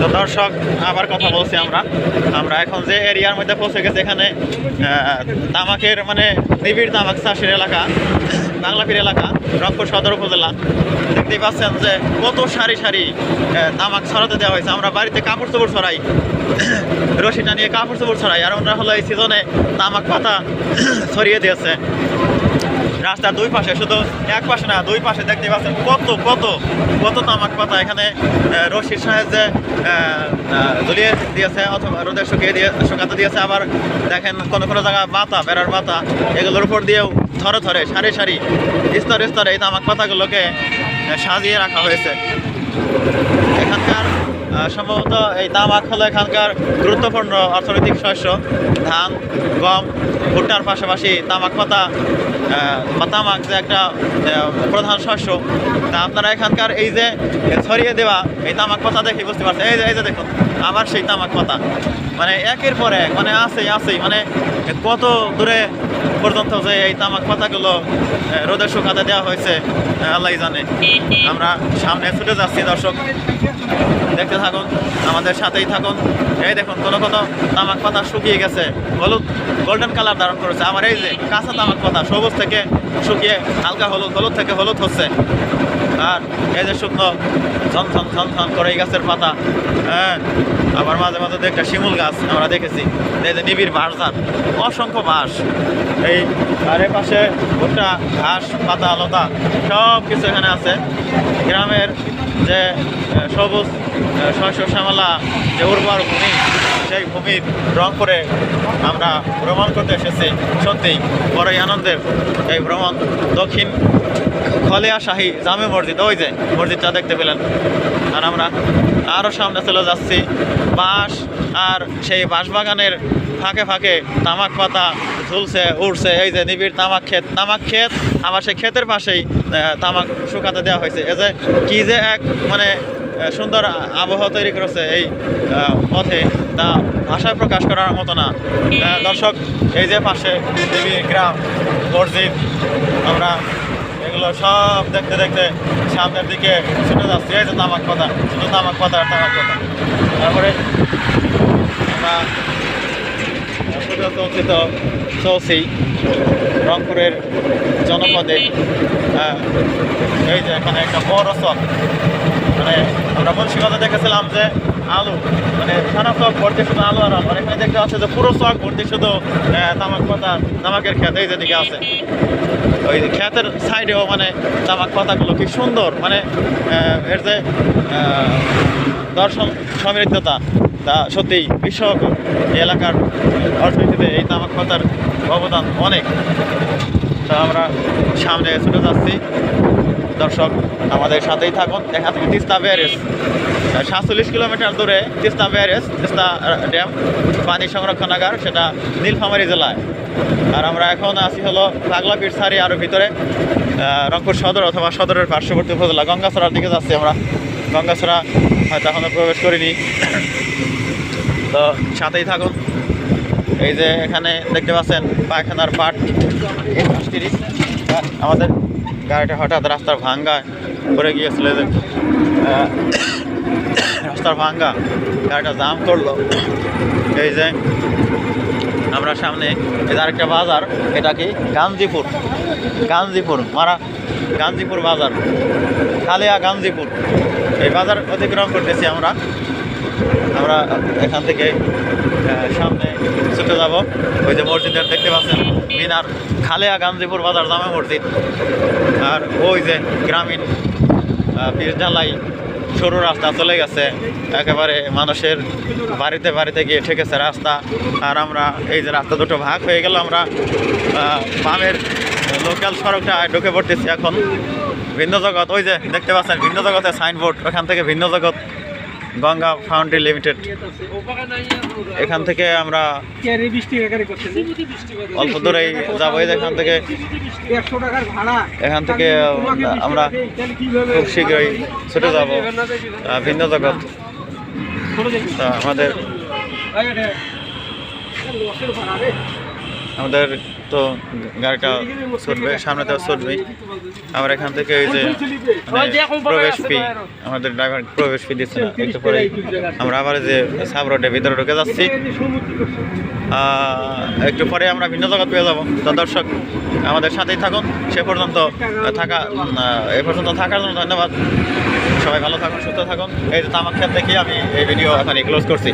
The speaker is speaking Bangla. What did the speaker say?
তো দর্শক, আবার কথা বলছি আমরা। আমরা এখন যে এরিয়ার মধ্যে পৌঁছে গেছি, এখানে তামাকের মানে নিবিড় তামাক চাষের এলাকা, বাংলাপির এলাকা, রংপুর সদর উপজেলা। দেখতেই পাচ্ছেন যে কত সারি সারি তামাক ছড়াতে দেওয়া হয়েছে। আমরা বাড়িতে কাপড় চোপড় ছড়াই, রশিটা নিয়ে কাপড় চোপড় ছড়াই, আর ওনারা হলো এই সিজনে তামাক পাতা ছড়িয়ে দিয়েছে। রাস্তার দুই পাশে, শুধু এক পাশে না, দুই পাশে দেখতে পাচ্ছেন কত কত কত তামাক পাতা এখানে রশির সাহায্যে ঝুলিয়ে দিয়েছে অথবা রোদে শুকিয়ে দিয়ে, শুকাতে দিয়েছে। আবার দেখেন কোনো কোনো জায়গায় বাতা বেড়ার বাতা এগুলোর উপর দিয়েও ধরে ধরে, সারি সারি, স্তরে স্তরে এই তামাক পাতাগুলোকে সাজিয়ে রাখা হয়েছে। এখানকার সম্ভবত এই তামাক হলো এখানকার গুরুত্বপূর্ণ অর্থনৈতিক শস্য। ধান গম ভুট্টার পাশাপাশি তামাক পাতা তামাক যে একটা প্রধান শস্য তা আপনারা এখানকার এই যে ছড়িয়ে দেওয়া এই তামাক পাতা দেখে বুঝতে পারছেন। এই যে এই যে দেখুন আবার সেই তামাক পাতা। মানে একের পর এক মানে আছেই আছেই। মানে কত দূরে পর্যন্ত যে এই তামাক পাতাগুলো রোদে শুকাতে দেওয়া হয়েছে আহ, আল্লাহই জানে। আমরা সামনে ছুটে যাচ্ছি দর্শক। দেখতে থাকুন আমাদের সাথেই থাকুন। এই দেখুন কোনো কোনো তামাক পাতা শুকিয়ে গেছে। হলুদ গোল্ডেন কালার ধারণ করেছে। আমার এই যে কাঁচা তামাক পাতা, সবুজ থেকে শুকিয়ে হালকা হলুদ হলুদ থেকে হলুদ হচ্ছে। আর এই যে শুকনো ঝনঝন ঝনঝন করে এই গাছের পাতা হ্যাঁ আবার মাঝে মাঝে একটা শিমুল গাছ আমরা দেখেছি। এই যে নিবিড় বাঁশঝাড় অসংখ্য বাঁশ। এই আর পাশে ভুট্টা ঘাস পাতা, লতা সব কিছু এখানে আছে। গ্রামের যে সবুজ শস্য, শ্যামলা, যে উর্বর ভূমি সেই ভূমির রং করে আমরা ভ্রমণ করতে এসেছি। সত্যি বড়ই আনন্দের এই ভ্রমণ। দক্ষিণ খলিয়া শাহী জামে মসজিদ, ওই যে মসজিদটা দেখতে পেলেন। আর আমরা আরও সামনে চলে যাচ্ছি। বাঁশ আর সেই বাঁশবাগানের ফাঁকে ফাঁকে তামাক পাতা ঝুলছে, উড়ছে। এই যে নিবিড় তামাক ক্ষেত। তামাক ক্ষেত আমার সেই ক্ষেতের পাশেই তামাক শুকাতে দেওয়া হয়েছে। এই যে কি যে এক মানে সুন্দর আবহাওয়া তৈরি করেছে এই পথে। তা ভাষায় প্রকাশ করার মতো না। দর্শক, এই যে পাশে দেবী গ্রাম, মসজিদ, আমরা এগুলো সব দেখতে দেখতে সামনের দিকে ছুটে যাচ্ছি। এই যে তামাক পাতা, শুধু তামাক পাতা আর তামাক পাতা। তারপরে আমরা শুধু চলছি রংপুরের জনপদে। এই যে এখানে একটা বড় মানে আমরা মুন্সিগঞ্জে দেখেছিলাম যে আলু মানে সারা চক ভর্তি শুধু আলু আর আলু। এখানে দেখতে পাচ্ছে যে পুরো চক ভর্তি শুধু তামাক পাতা, তামাকের খেত এই যেদিকে আছে। ওই ক্ষেতের সাইডেও মানে তামাক পাতাগুলো কি সুন্দর মানে এর যে দর্শন সমৃদ্ধতা, তা সত্যিই এই এলাকার অর্থনীতিতে এই তামাক পাতার অবদান অনেক। তা আমরা সামনে ছুটে যাচ্ছি। দর্শক আমাদের সাথেই থাকুন। দেখা থেকে তিস্তা ব্যারেজ। সাতচল্লিশ কিলোমিটার দূরে তিস্তা ব্যারেজ, তিস্তা ড্যাম, পানি সংরক্ষণাগার সেটা নীলফামারী জেলায়। আর আমরা এখন আছি হলো পাগলা পিঠসারি আরও ভিতরে রংপুর সদর অথবা সদরের পার্শ্ববর্তী উপজেলা। গঙ্গাছড়ার দিকে যাচ্ছি আমরা। গঙ্গাছড়া হয়তো এখনও প্রবেশ করিনি। তো সাথেই থাকুন। এই যে এখানে দেখতে পাচ্ছেন পায়খানার পাট আমাদের গাড়িটা হঠাৎ রাস্তার ভাঙ্গা করে গিয়েছিল রাস্তার ভাঙ্গা, গাড়িটা জাম করল। এই যে, আমরা সামনে এটা আরেকটা বাজার, এটা কি? গাঞ্জিপুর। গাঞ্জিপুর, মারা, গাঞ্জিপুর বাজার। খালিয়া গাঞ্জিপুর। এই বাজার অতিক্রম করতেছি আমরা। আমরা এখান থেকে সামনে ছুটে যাব। ওই যে মসজিদের দেখতে পাচ্ছেন, মিনার খালেয়া গাঞ্জিপুর বাজার জামে মসজিদ। আর ওই যে গ্রামীণ পীরজালাই সরু রাস্তা চলে গেছে। একেবারে মানুষের বাড়িতে বাড়িতে গিয়ে ঠেকেছে রাস্তা। আর আমরা এই যে রাস্তা দুটো ভাগ হয়ে গেল, আমরা বামের লোকাল সড়কটা ঢুকে পড়তেছি এখন। ভিন্ন জগৎ, ওই যে দেখতে পাচ্ছেন, ভিন্ন জগতের সাইনবোর্ড, ওখান থেকে ভিন্ন জগৎ গঙ্গা ফাউন্ডেন লিমিটেড। এখান থেকে আমরা অল্প দূরেই যাব এখান থেকে এখান থেকে আমরা খুব শীঘ্রই ছুটে যাব ভিন্ন জগৎ। আমাদের আমাদের তো গাড়িটা ছুটবে, সামনে তো ছুটবে আবার এখান থেকে এই যে মানে প্রবেশ ফি আমাদের ড্রাইভার প্রবেশ ফি দিচ্ছে না একটু পরে আমরা আবার যে সাব রোডের ভিতরে ঢুকে যাচ্ছি। একটু পরে আমরা ভিন্ন জগৎ পেয়ে যাব। তো দর্শক, আমাদের সাথেই থাকুন। সে পর্যন্ত থাকা এ পর্যন্ত থাকার জন্য ধন্যবাদ। সবাই ভালো থাকুন, সুস্থ থাকুন। এই যে তামাক খেত দেখি আমি এই ভিডিও এখানে ক্লোজ করছি।